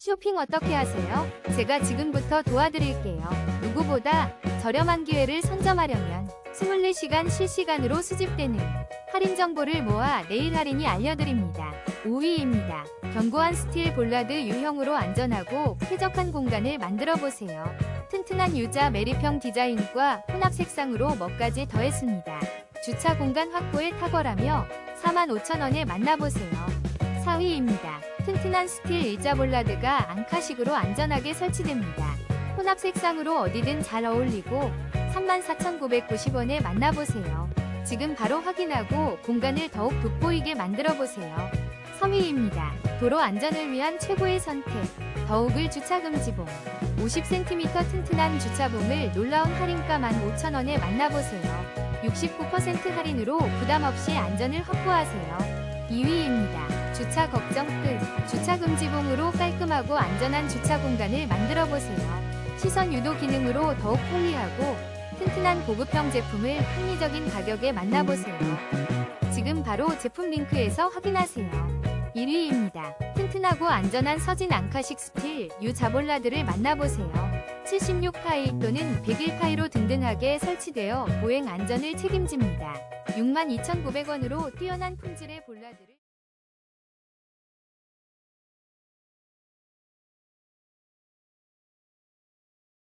쇼핑 어떻게 하세요? 제가 지금부터 도와드릴게요. 누구보다 저렴한 기회를 선점하려면 24시간 실시간으로 수집되는 할인 정보를 모아 내일 할인이 알려드립니다. 5위입니다. 견고한 스틸 볼라드 유형으로 안전하고 쾌적한 공간을 만들어 보세요. 튼튼한 유자 매립형 디자인과 혼합 색상으로 멋까지 더했습니다. 주차 공간 확보에 탁월하며 45,000원에 만나보세요. 4위입니다. 튼튼한 스틸 의자 볼라드가 앙카식으로 안전하게 설치됩니다. 혼합 색상으로 어디든 잘 어울리고 34,990원에 만나보세요. 지금 바로 확인하고 공간을 더욱 돋보이게 만들어보세요. 3위입니다. 도로 안전을 위한 최고의 선택. 더욱을 주차금지봉. 50cm 튼튼한 주차봉을 놀라운 할인가 15,000원에 만나보세요. 69% 할인으로 부담 없이 안전을 확보하세요. 2위입니다. 주차 걱정 끝. 주차금지봉으로 깔끔하고 안전한 주차 공간을 만들어 보세요. 시선 유도 기능으로 더욱 편리하고 튼튼한 고급형 제품을 합리적인 가격에 만나보세요. 지금 바로 제품 링크에서 확인하세요. 1위입니다. 튼튼하고 안전한 서진 앙카식 스틸 유 자볼라드를 만나보세요. 76파이 또는 101파이로 든든하게 설치되어 보행 안전을 책임집니다. 62,900원으로 뛰어난 품질의 볼라드를